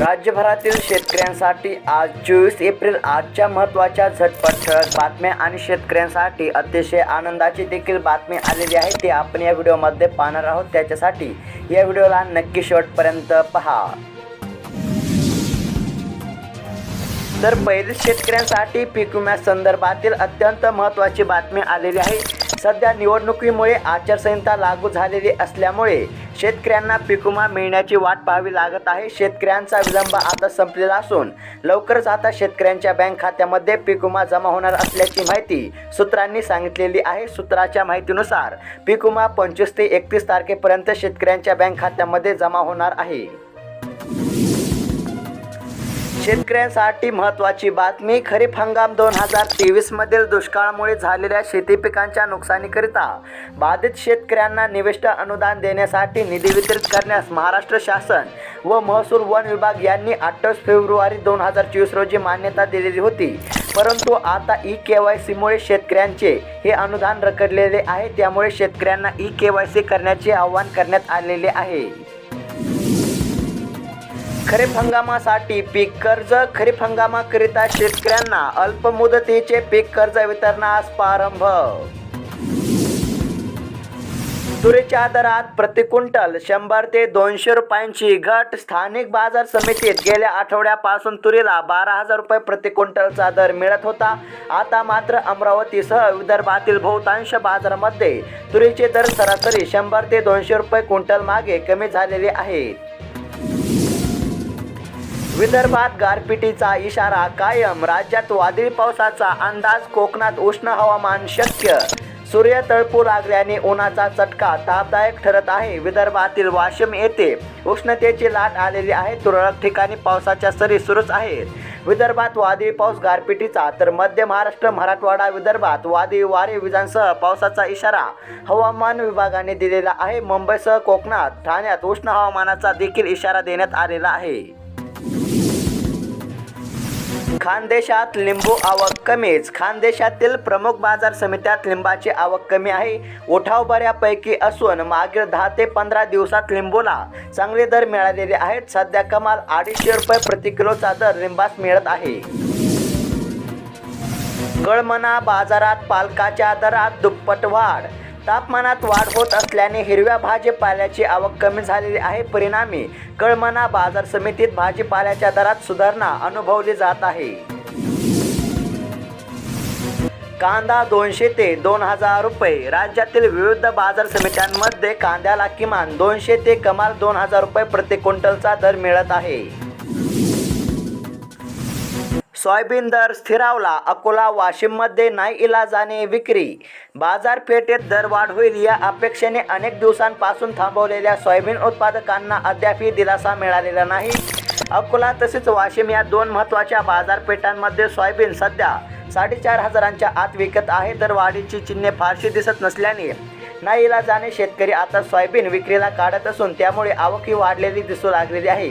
राज्यभरातील शेतकऱ्यांसाठी आज चोवीस एप्रिल आजच्या महत्त्वाच्या झटपट ठळक बातम्या आणि शेतकऱ्यांसाठी अतिशय आनंदाची देखील बातमी आलेली आहे. ते आपण या व्हिडिओमध्ये पाहणार आहोत. त्याच्यासाठी या व्हिडिओला नक्की शेवटपर्यंत पहा. तर पहिले शेतकऱ्यांसाठी पीक विम्यासंदर्भातील अत्यंत महत्त्वाची बातमी आलेली आहे. सध्या निवडणुकीमुळे आचारसंहिता लागू झालेली असल्यामुळे शेतकऱ्यांना पिकुमा मिळण्याची वाट पाहावी लागत आहे. शेतकऱ्यांचा विलंब आता संपलेला असून लवकरच आता शेतकऱ्यांच्या बँक खात्यामध्ये पिकुमा जमा होणार असल्याची माहिती सूत्रांनी सांगितलेली आहे. सूत्राच्या माहितीनुसार पिकुमा पंचवीस ते एकतीस तारखेपर्यंत शेतकऱ्यांच्या बँक खात्यामध्ये जमा होणार आहे. शेतकऱ्यांसाठी महत्त्वाची बातमी खरीप हंगाम दोन हजार तेवीसमधील दुष्काळामुळे झालेल्या शेती पिकांच्या नुकसानीकरिता बाधित शेतकऱ्यांना निविष्ट अनुदान देण्यासाठी निधी वितरित करण्यास महाराष्ट्र शासन व महसूल वन विभाग यांनी अठ्ठावीस फेब्रुवारी दोन हजार चोवीस रोजी मान्यता दिलेली होती. परंतु आता ई के वाय सीमुळे शेतकऱ्यांचे हे अनुदान रखडलेले आहे. त्यामुळे शेतकऱ्यांना ई के वाय सी करण्याचे आवाहन करण्यात आलेले आहे. खरीप हंगामासाठी पीक कर्ज खरीप हंगामाकरिता शेतकऱ्यांना अल्प मुदतीचे पीक कर्ज वितरणास प्रारंभ. तुरीच्या दरात प्रति क्विंटल शंभर ते दोनशे रुपयांची घट. स्थानिक बाजार समितीत गेल्या आठवड्यापासून तुरीला बारा हजार रुपये प्रति क्विंटलचा दर मिळत होता. आता मात्र अमरावतीसह विदर्भातील बहुतांश बाजारामध्ये तुरीचे दर सरासरी शंभर ते दोनशे रुपये क्विंटल मागे कमी झालेले आहेत. विदर्भात गारपिटीचा इशारा कायम. राज्यात वादळी पावसाचा अंदाज कोकणात उष्ण हवामान शक्य. सूर्य तळपू लागल्याने उन्हाचा चटका तापदायक ठरत आहे. विदर्भातील वाशिम येथे उष्णतेची लाट आलेली आहे. तुरळक ठिकाणी पावसाच्या सरी सुरूच आहेत. विदर्भात वादळी पाऊस गारपिटीचा तर मध्य महाराष्ट्र मराठवाडा विदर्भात वादळी वारे विजांसह पावसाचा इशारा हवामान विभागाने दिलेला आहे. मुंबईसह कोकणात ठाण्यात उष्ण हवामानाचा देखील इशारा देण्यात आलेला आहे. खानदेशात लिंबू आवक कमीच खानदेशातील प्रमुख बाजार समित्यात लिंबाची आवक कमी आहे. उठाव बऱ्यापैकी असून मागील दहा ते पंधरा दिवसात लिंबूला चांगले दर मिळालेले आहेत. सध्या कमाल अडीचशे रुपये प्रति किलोचा दर लिंबास मिळत आहे. कळमना बाजारात पालकाच्या दरात दुप्पट वाढ. तापमानात वाढ होत असल्याने हिरव्या भाजीपाल्याची आवक कमी झालेली आहे. परिणामी कळमना बाजार समितीत भाजीपाल्याच्या दरात सुधारणा अनुभवली जात आहे. कांदा दोनशे ते दोन हजार रुपये. राज्यातील विविध बाजार समित्यांमध्ये कांद्याला किमान दोनशे ते कमाल दोन हजार रुपये प्रति क्विंटलचा दर मिळत आहे. सोयाबीन दर स्थिरावला अकोला वाशिममध्ये नाही इलाजाने विक्री. बाजारपेठेत दरवाढ होईल या अपेक्षेने अनेक दिवसांपासून थांबवलेल्या सोयाबीन उत्पादकांना अद्यापही दिलासा मिळालेला नाही. अकोला तसेच वाशिम या दोन महत्त्वाच्या बाजारपेठांमध्ये सोयाबीन सध्या साडेचार हजारांच्या आत विकत आहे. तर वाढीची चिन्हे फारशी दिसत नसल्याने नाही इलाजाने शेतकरी आता सोयाबीन विक्रीला काढत असून त्यामुळे आवकही वाढलेली दिसू लागलेली आहे.